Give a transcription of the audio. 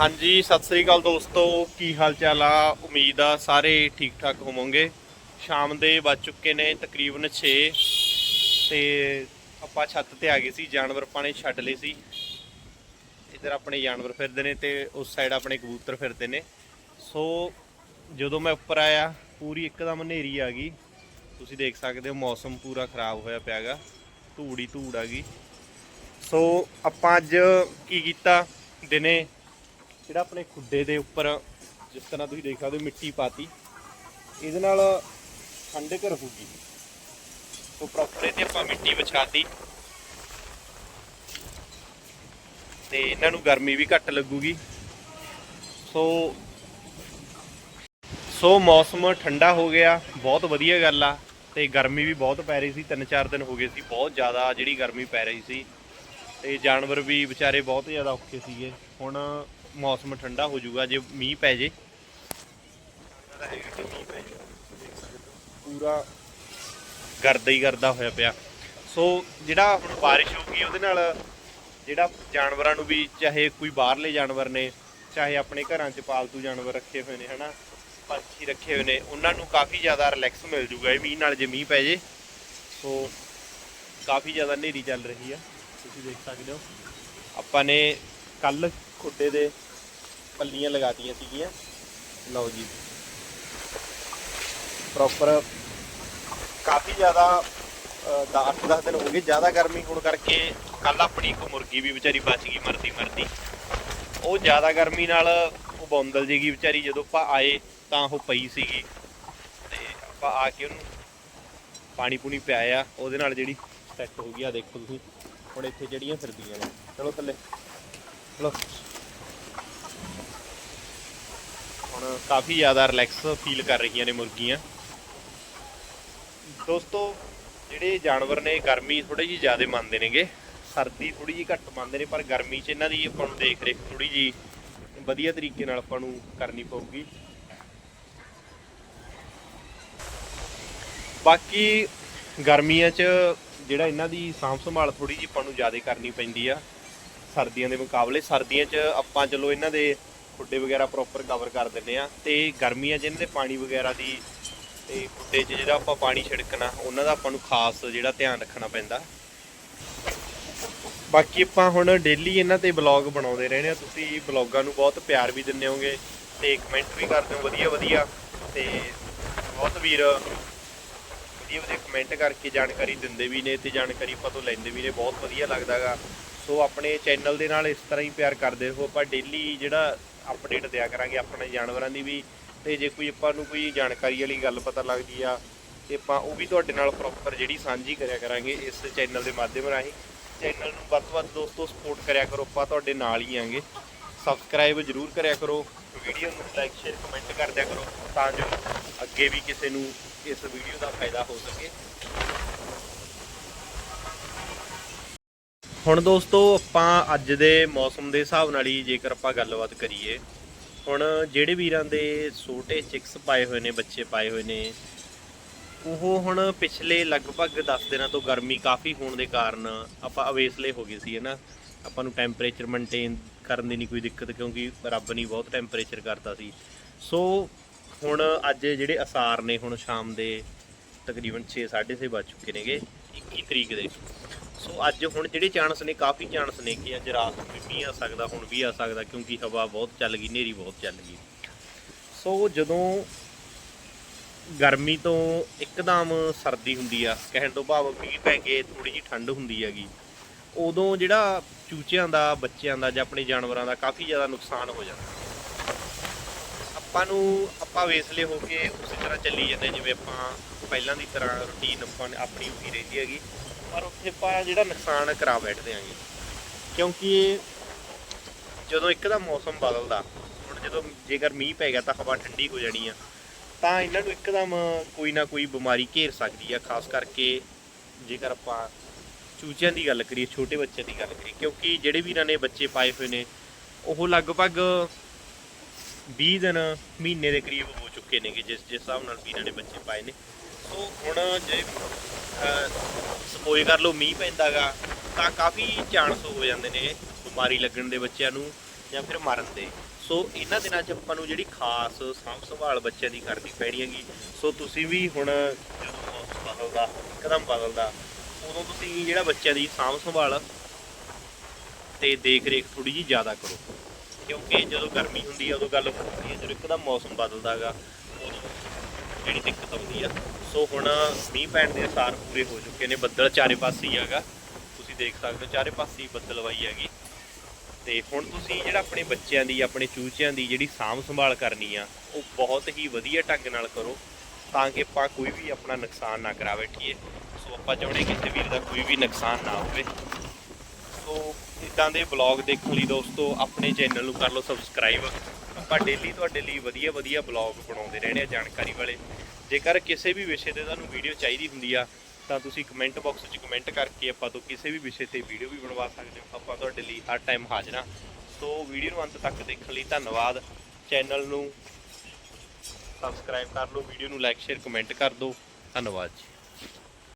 ਹਾਂਜੀ, ਸਤਿ ਸ੍ਰੀ ਅਕਾਲ ਦੋਸਤੋ। ਕੀ ਹਾਲ ਚਾਲ ਆ? ਉਮੀਦ ਆ ਸਾਰੇ ਠੀਕ ਠਾਕ ਹੋਵੋਗੇ। ਸ਼ਾਮ ਦੇ ਵੱਜ ਚੁੱਕੇ ਨੇ ਤਕਰੀਬਨ 6 ਤੇ ਆਪਾਂ ਛੱਤ ਤੇ ਆ ਗਏ ਸੀ, ਜਾਨਵਰ ਆਪਾਂ ਨੇ ਛੱਡ ਲਏ ਸੀ। ਇੱਧਰ ਆਪਣੇ ਜਾਨਵਰ ਫਿਰਦੇ ਨੇ ਤੇ ਉਸ ਸਾਈਡ ਆਪਣੇ ਕਬੂਤਰ ਫਿਰਦੇ ਨੇ। ਸੋ ਜਦੋਂ ਮੈਂ ਉੱਪਰ ਆਇਆ, ਪੂਰੀ ਇੱਕਦਮ ਹਨੇਰੀ ਆ ਗਈ। ਤੁਸੀਂ ਦੇਖ ਸਕਦੇ ਹੋ, ਮੌਸਮ ਪੂਰਾ ਖਰਾਬ ਹੋਇਆ ਪਿਆਗਾ। ਧੂੜੀ ਧੂੜ ਆ ਗਈ। ਸੋ ਆਪਾਂ ਅੱਜ ਕੀ ਕੀਤਾ? ਦਿਨੇ ਜਿਹੜਾ ਆਪਣੇ ਖੁੱਡੇ ਦੇ ਉੱਪਰ ਜਿਸ ਤਰ੍ਹਾਂ ਤੁਸੀਂ ਦੇਖ ਸਕਦੇ ਹੋ ਮਿੱਟੀ ਪਾਤੀ, ਇਹਦੇ ਨਾਲ ਠੰਡਕ ਰਹੂਗੀ ਸੋ ਪ੍ਰੋਪਰ ਤੇ ਆਪਾਂ ਮਿੱਟੀ ਵਿਛਾਤੀ। ਤੇ ਇਹਨਾਂ ਨੂੰ ਗਰਮੀ ਵੀ ਘੱਟ ਲੱਗੂਗੀ। ਸੋ ਸੋ ਮੌਸਮ ਠੰਡਾ ਹੋ ਗਿਆ, ਬਹੁਤ ਵਧੀਆ ਗੱਲ ਆ। ਤੇ ਗਰਮੀ ਵੀ ਬਹੁਤ ਪੈ ਰਹੀ ਸੀ ਤਿੰਨ ਚਾਰ ਦਿਨ ਹੋ ਗਏ ਸੀ, ਬਹੁਤ ਜ਼ਿਆਦਾ ਜਿਹੜੀ ਗਰਮੀ ਪੈ ਰਹੀ ਸੀ। ਤੇ ਜਾਨਵਰ ਵੀ ਵਿਚਾਰੇ ਬਹੁਤ ਜ਼ਿਆਦਾ ਔਖੇ ਸੀਗੇ। ਹੁਣ ਮੌਸਮ ਠੰਡਾ ਹੋ ਜਾਊਗਾ, ਜੇ ਮੀਂਹ ਪੈ ਜੇ। ਪੂਰਾ ਗਰਦਾ ਹੀ ਗਰਦਾ ਹੋਇਆ ਪਿਆ। ਸੋ, ਜਿਹੜਾ ਹੁਣ ਬਾਰਿਸ਼ ਹੋਊਗੀ ਉਹਦੇ ਨਾਲ ਜਿਹੜਾ ਜਾਨਵਰਾਂ ਨੂੰ ਵੀ, ਚਾਹੇ ਕੋਈ ਬਾਹਰਲੇ ਜਾਨਵਰ ਨੇ, ਚਾਹੇ ਆਪਣੇ ਘਰਾਂ 'ਚ ਪਾਲਤੂ ਜਾਨਵਰ ਰੱਖੇ ਹੋਏ ਨੇ, ਹਨਾ? ਪੰਛੀ ਰੱਖੇ ਹੋਏ ਨੇ, ਉਹਨਾਂ ਨੂੰ ਕਾਫੀ ਜ਼ਿਆਦਾ ਰਿਲੈਕਸ ਮਿਲ ਜੂਗਾ ਇਹ ਮੀਂਹ ਨਾਲ, ਜੇ ਮੀਂਹ ਪੈ ਜੇ। ਸੋ, ਕਾਫੀ ਜ਼ਿਆਦਾ ਹਨੇਰੀ ਚੱਲ ਰਹੀ ਆ। ਤੁਸੀਂ ਦੇਖ ਸਕਦੇ ਹੋ। ਆਪਾਂ ਨੇ ਕੱਲ ਖੁੱਡੇ ਦੇ ਪੱਲੀਆਂ ਲਗਾਤੀਆਂ ਸੀਗੀਆਂ। ਲਓ ਜੀ। ਪ੍ਰੋਪਰ ਕਾਫੀ ਜ਼ਿਆਦਾ 8-10 ਦਿਨ ਹੋ ਗਏ, ਜ਼ਿਆਦਾ ਗਰਮੀ ਹੋਣ ਕਰਕੇ ਕੱਲ ਆਪਣੀ ਇੱਕ ਮੁਰਗੀ ਵੀ ਵਿਚਾਰੀ ਬਚ ਗਈ ਮਰਦੀ ਮਰਦੀ। ਉਹ ਜ਼ਿਆਦਾ ਗਰਮੀ ਨਾਲ ਉਹ ਬੌਂਦਲ ਜੇਗੀ ਵਿਚਾਰੀ, ਜਦੋਂ ਆਪਾਂ ਆਏ ਤਾਂ ਉਹ ਪਈ ਸੀਗੀ। ਤੇ ਆਪਾਂ ਆ ਕੇ ਉਹਨੂੰ ਪਾਣੀ ਪੂਣੀ ਪਿਆਇਆ, ਉਹਦੇ ਨਾਲ ਜਿਹੜੀ ਸੈੱਟ ਹੋ ਗਈ। ਆ ਦੇਖੋ ਤੁਸੀਂ, ਹੁਣ ਇੱਥੇ ਜਿਹੜੀਆਂ ਫਿਰਦੀਆਂ ਨੇ। ਚਲੋ ਥੱਲੇ। ਚਲੋ। ਹੁਣ ਕਾਫੀ ਜ਼ਿਆਦਾ ਰਿਲੈਕਸ ਫੀਲ ਕਰ ਰਹੀਆਂ ਨੇ ਮੁਰਗੀਆਂ। ਦੋਸਤੋ, ਜਿਹੜੇ ਜਾਨਵਰ ਨੇ ਗਰਮੀ ਥੋੜੀ ਜਿਹੀ ਜ਼ਿਆਦਾ ਮੰਨਦੇ ਨੇਗੇ। ਸਰਦੀ ਥੋੜੀ ਜਿਹੀ ਘੱਟ ਮੰਨਦੇ ਨੇ, ਪਰ ਗਰਮੀ 'ਚ ਇਹਨਾਂ ਦੀ ਆਪਾਂ ਨੂੰ ਦੇਖ ਰੇਖ ਥੋੜੀ ਜਿਹੀ ਵਧੀਆ ਤਰੀਕੇ ਨਾਲ ਆਪਾਂ ਨੂੰ ਕਰਨੀ ਪਊਗੀ। ਬਾਕੀ ਗਰਮੀਆਂ 'ਚ ਜਿਹੜਾ ਇਹਨਾਂ ਦੀ ਸਾਂਭ ਸੰਭਾਲ ਥੋੜੀ ਜਿਹੀ ਆਪਾਂ ਨੂੰ ਜ਼ਿਆਦਾ ਕਰਨੀ ਪੈਂਦੀ ਆ ਸਰਦੀਆਂ ਦੇ ਮੁਕਾਬਲੇ। ਸਰਦੀਆਂ 'ਚ ਆਪਾਂ ਚਲੋ ਇਹਨਾਂ ਦੇ ਖੁੱਡੇ ਵਗੈਰਾ ਪ੍ਰੋਪਰ ਕਵਰ ਕਰ ਦਿੰਦੇ ਆ ਤੇ ਗਰਮੀਆਂ 'ਚ ਇਹਨਾਂ ਦੇ ਪਾਣੀ ਵਗੈਰਾ ਦੀ ਤੇ ਖੁੱਡੇ 'ਚ ਜਿਹੜਾ ਆਪਾਂ ਪਾਣੀ ਛਿੜਕਣਾ, ਉਹਨਾਂ ਦਾ ਆਪਾਂ ਨੂੰ ਖਾਸ ਜਿਹੜਾ ਧਿਆਨ ਰੱਖਣਾ ਪੈਂਦਾ। ਬਾਕੀ ਆਪਾਂ ਹੁਣ ਡੇਲੀ ਇਹਨਾਂ ਤੇ ਬਲੌਗ ਬਣਾਉਂਦੇ ਰਹਿੰਦੇ ਆ ਤੁਸੀਂ ਬਲੌਗਾਂ ਨੂੰ ਬਹੁਤ ਪਿਆਰ ਵੀ ਦਿੰਦੇ ਹੋਗੇ ਤੇ ਕਮੈਂਟ ਵੀ ਕਰਦੇ ਹੋ ਵਧੀਆ ਵਧੀਆ ਤੇ ਬਹੁਤ ਵੀਰ ਵਧੀਆ ਵਧੀਆ ਕਮੈਂਟ ਕਰਕੇ ਜਾਣਕਾਰੀ ਦਿੰਦੇ ਵੀ ਨੇ ਤੇ ਜਾਣਕਾਰੀ ਆਪਾਂ ਤੋਂ ਲੈਂਦੇ ਵੀ ਨੇ। ਬਹੁਤ ਵਧੀਆ ਲੱਗਦਾਗਾ ਸੋ ਆਪਣੇ ਚੈਨਲ ਦੇ ਨਾਲ ਇਸ ਤਰ੍ਹਾਂ ਹੀ ਪਿਆਰ ਕਰਦੇ ਰਹੋ। ਆਪਾਂ ਡੇਲੀ ਜਿਹੜਾ ਅਪਡੇਟ ਦਿਆ ਕਰਾਂਗੇ ਆਪਣੇ ਜਾਨਵਰਾਂ ਦੀ ਵੀ। ਤੇ ਜੇ ਕੋਈ ਆਪਾਂ ਨੂੰ ਕੋਈ ਜਾਣਕਾਰੀ ਵਾਲੀ ਗੱਲ ਪਤਾ ਲੱਗਦੀ ਆ, ਤੇ ਆਪਾਂ ਉਹ ਵੀ ਤੁਹਾਡੇ ਨਾਲ ਪ੍ਰੋਪਰ ਜਿਹੜੀ ਸਾਂਝੀ ਕਰਿਆ ਕਰਾਂਗੇ ਇਸ ਚੈਨਲ ਦੇ ਮਾਧਿਅਮ ਰਾਹੀਂ। ਚੈਨਲ ਨੂੰ ਵੱਧ ਤੋਂ ਵੱਧ ਦੋਸਤੋ ਸਪੋਰਟ ਕਰਿਆ ਕਰੋ, ਆਪਾਂ ਤੁਹਾਡੇ ਨਾਲ ਹੀ ਆਂਗੇ। ਸਬਸਕ੍ਰਾਈਬ ਜਰੂਰ ਕਰਿਆ ਕਰੋ ਵੀਡੀਓ ਨੂੰ ਲਾਈਕ ਸ਼ੇਅਰ ਕਮੈਂਟ ਕਰ ਦਿਆ ਕਰੋ, ਤਾਂ ਜੋ ਅੱਗੇ ਵੀ ਕਿਸੇ ਨੂੰ ਇਸ ਵੀਡੀਓ ਦਾ ਫਾਇਦਾ ਹੋ ਸਕੇ। ਹੁਣ ਦੋਸਤੋ, ਆਪਾਂ ਅੱਜ ਦੇ ਮੌਸਮ ਦੇ ਹਿਸਾਬ ਨਾਲ ਹੀ ਜੇਕਰ ਆਪਾਂ ਗੱਲਬਾਤ ਕਰੀਏ, ਹੁਣ ਜਿਹੜੇ ਵੀਰਾਂ ਦੇ ਛੋਟੇ ਚਿਕਸ ਪਾਏ ਹੋਏ ਨੇ, ਬੱਚੇ ਪਾਏ ਹੋਏ ਨੇ, ਉਹ ਹੁਣ ਪਿਛਲੇ ਲਗਭਗ 10 ਦਿਨਾਂ ਤੋਂ ਗਰਮੀ ਕਾਫੀ ਹੋਣ ਦੇ ਕਾਰਨ ਆਪਾਂ ਅਵੇਸਲੇ ਹੋ ਗਏ ਸੀ, ਹੈ ਨਾ? ਆਪਾਂ ਨੂੰ ਟੈਂਪਰੇਚਰ ਮੇਨਟੇਨ ਕਰਨ ਦੀ ਨਹੀਂ ਕੋਈ ਦਿੱਕਤ, ਕਿਉਂਕਿ ਰੱਬ ਨੇ ਬਹੁਤ ਟੈਂਪਰੇਚਰ ਕਰਤਾ ਸੀ। ਸੋ ਹੁਣ ਅੱਜ ਜਿਹੜੇ ਅਸਾਰ ਨੇ, ਹੁਣ ਸ਼ਾਮ ਦੇ ਤਕਰੀਬਨ 6:30 ਵੱਜ ਚੁੱਕੇ ਨੇਗੇ 21 ਤਰੀਕ ਦੇ। ਸੋ ਅੱਜ ਹੁਣ ਜਿਹੜੇ ਚਾਂਸ ਨੇ, ਕਾਫੀ ਚਾਂਸ ਨੇ ਕਿ ਅੱਜ ਰਾਤ ਨੂੰ ਵੀ ਮੀਂਹ ਆ ਸਕਦਾ, ਹੁਣ ਵੀ ਆ ਸਕਦਾ, ਕਿਉਂਕਿ ਹਵਾ ਬਹੁਤ ਚੱਲ ਗਈ, ਹਨੇਰੀ ਬਹੁਤ ਚੱਲ ਗਈ। ਸੋ ਜਦੋਂ ਗਰਮੀ ਤੋਂ ਇੱਕਦਮ ਸਰਦੀ ਹੁੰਦੀ ਆ, ਕਹਿਣ ਤੋਂ ਭਾਵ ਮੀਂਹ ਪੈ ਕੇ ਥੋੜੀ ਜਿਹੀ ਠੰਡ ਹੁੰਦੀ ਹੈਗੀ, ਉਦੋਂ ਜਿਹੜਾ ਚੂਚਿਆਂ ਦਾ, ਬੱਚਿਆਂ ਦਾ ਜਾਂ ਆਪਣੇ ਜਾਨਵਰਾਂ ਦਾ ਕਾਫੀ ਜ਼ਿਆਦਾ ਨੁਕਸਾਨ ਹੋ ਜਾਂਦਾ। ਆਪਾਂ ਨੂੰ, ਆਪਾਂ ਵੇਸਲੇ ਹੋ ਕੇ ਉਸੇ ਤਰ੍ਹਾਂ ਚੱਲੀ ਜਾਂਦੇ ਜਿਵੇਂ ਆਪਾਂ ਪਹਿਲਾਂ ਦੀ ਤਰ੍ਹਾਂ ਰੁਟੀਨ ਆਪਾਂ ਆਪਣੀ ਉਹੀ ਰਹਿੰਦੀ ਹੈਗੀ। ਪਰ ਉੱਥੇ ਆਪਾਂ ਜਿਹੜਾ ਨੁਕਸਾਨ ਕਰਾ ਬੈਠਦੇ ਆਂਗੇ। ਕਿਉਂਕਿ ਜਦੋਂ ਇੱਕਦਮ ਮੌਸਮ ਬਦਲਦਾ, ਹੁਣ ਜਦੋਂ ਜੇਕਰ ਮੀਂਹ ਪੈ ਗਿਆ ਤਾਂ ਹਵਾ ਠੰਡੀ ਹੋ ਜਾਣੀ ਆ, ਤਾਂ ਇਹਨਾਂ ਨੂੰ ਇੱਕਦਮ ਕੋਈ ਨਾ ਕੋਈ ਬਿਮਾਰੀ ਘੇਰ ਸਕਦੀ ਆ। ਖਾਸ ਕਰਕੇ ਜੇਕਰ ਆਪਾਂ ਚੂਚਿਆਂ ਦੀ ਗੱਲ ਕਰੀਏ, ਛੋਟੇ ਬੱਚਿਆਂ ਦੀ ਗੱਲ ਕਰੀਏ, ਕਿਉਂਕਿ ਜਿਹੜੇ ਵੀਰਾਂ ਨੇ ਬੱਚੇ ਪਾਏ ਹੋਏ ਨੇ, ਉਹ ਲਗਭਗ 20 ਦਿਨ, ਮਹੀਨੇ ਦੇ ਕਰੀਬ ਹੋ ਚੁੱਕੇ ਨੇਗੇ, ਜਿਸ ਜਿਸ ਹਿਸਾਬ ਨਾਲ ਵੀਰਾਂ ਨੇ ਬੱਚੇ ਪਾਏ ਨੇ। ਸੋ ਹੁਣ ਜੇ ਸਪੋਜ਼ ਕਰ ਲਓ, ਮੀਂਹ ਪੈਂਦਾਗਾ, ਤਾਂ ਕਾਫੀ ਚਾਂਸ ਹੋ ਜਾਂਦੇ ਨੇ ਬਿਮਾਰੀ ਲੱਗਣ ਦੇ ਬੱਚਿਆਂ ਨੂੰ ਜਾਂ ਫਿਰ ਮਰਨ ਦੇ। ਸੋ ਇਹਨਾਂ ਦਿਨਾਂ 'ਚ ਆਪਾਂ ਨੂੰ ਜਿਹੜੀ ਖਾਸ ਸਾਂਭ ਸੰਭਾਲ ਬੱਚਿਆਂ ਦੀ ਕਰਨੀ ਪੈਣੀ ਹੈਗੀ। ਸੋ ਤੁਸੀਂ ਵੀ ਹੁਣ ਜਦੋਂ ਮੌਸਮ ਬਦਲਦਾ, ਇੱਕਦਮ ਬਦਲਦਾ, ਉਦੋਂ ਤੁਸੀਂ ਜਿਹੜਾ ਬੱਚਿਆਂ ਦੀ ਸਾਂਭ ਸੰਭਾਲ ਤੇ ਦੇਖ ਰੇਖ ਥੋੜੀ ਜੀ ਜ਼ਿਆਦਾ ਕਰੋ। ਕਿਉਂਕਿ ਜਦੋਂ ਗਰਮੀ ਹੁੰਦੀ ਹੈ ਉਦੋਂ ਗੱਲ ਹੁੰਦੀ ਹੈ ਜਦੋਂ ਇੱਕਦਮ ਮੌਸਮ ਬਦਲਦਾਗਾ, ਉਦੋਂ ਜਿਹੜੀ ਦਿੱਕਤ ਆਉਂਦੀ ਆ, ਸੋ ਹੁਣ ਮੀਂਹ ਪੈਣ ਦੇ ਅਸਾਰ ਪੂਰੇ ਹੋ ਚੁੱਕੇ ਨੇ, ਬੱਦਲ ਚਾਰੇ ਪਾਸੇ ਹੀ ਹੈਗਾ। ਤੁਸੀਂ ਦੇਖ ਸਕਦੇ ਹੋ, ਚਾਰੇ ਪਾਸੇ ਹੀ ਬੱਦਲਵਾਈ ਹੈਗੀ। ਤੇ ਹੁਣ ਤੁਸੀਂ ਜਿਹੜਾ ਆਪਣੇ ਬੱਚਿਆਂ ਦੀ, ਆਪਣੇ ਚੂਚਿਆਂ ਦੀ ਜਿਹੜੀ ਸਾਂਭ ਸੰਭਾਲ ਕਰਨੀ ਆ, ਉਹ ਬਹੁਤ ਹੀ ਵਧੀਆ ਢੰਗ ਨਾਲ ਕਰੋ, ਤਾਂ ਕਿ ਆਪਾਂ ਕੋਈ ਵੀ ਆਪਣਾ ਨੁਕਸਾਨ ਨਾ ਕਰਾ ਬੈਠੀਏ ਸੋ ਆਪਾਂ ਚਾਹੁੰਦੇ ਕਿਸੇ ਵੀਰ ਦਾ ਕੋਈ ਵੀ ਨੁਕਸਾਨ ਨਾ ਹੋਵੇ। ਸੋ ਇਦਾਂ ਦੇ ਵਲੌਗ ਦੇਖਣ ਲਈ ਦੋਸਤੋ, ਆਪਣੇ ਚੈਨਲ ਨੂੰ ਕਰ ਲਓ ਸਬਸਕ੍ਰਾਈਬ। ਆਪਾਂ ਡੇਲੀ ਤੁਹਾਡੇ ਲਈ ਵਧੀਆ ਵਧੀਆ ਵਲੌਗ ਬਣਾਉਂਦੇ ਰਹਿਣੇ ਆ ਜਾਣਕਾਰੀ ਵਾਲੇ। ਜੇਕਰ ਕਿਸੇ ਵੀ ਵਿਸ਼ੇ ਤੇ ਤੁਹਾਨੂੰ ਵੀਡੀਓ ਚਾਹੀਦੀ ਹੁੰਦੀ ਆ, ਤਾਂ ਤੁਸੀਂ ਕਮੈਂਟ ਬਾਕਸ 'ਚ ਕਮੈਂਟ ਕਰਕੇ ਆਪਾਂ ਤੋਂ ਕਿਸੇ ਵੀ ਵਿਸ਼ੇ ਤੇ ਵੀਡੀਓ ਵੀ ਬਣਵਾ ਸਕਦੇ ਹੋ। ਆਪਾਂ ਤੁਹਾਡੇ ਲਈ ਹਰ ਟਾਈਮ ਹਾਜ਼ਰ ਹਾਂ ਸੋ ਵੀਡੀਓ ਨੂੰ ਅੰਤ ਤੱਕ ਦੇਖਣ ਲਈ ਧੰਨਵਾਦ। ਚੈਨਲ ਨੂੰ ਸਬਸਕ੍ਰਾਈਬ ਕਰ ਲਓ ਵੀਡੀਓ ਨੂੰ ਲਾਈਕ ਸ਼ੇਅਰ ਕਮੈਂਟ ਕਰ ਦਿਓ। ਧੰਨਵਾਦ ਜੀ।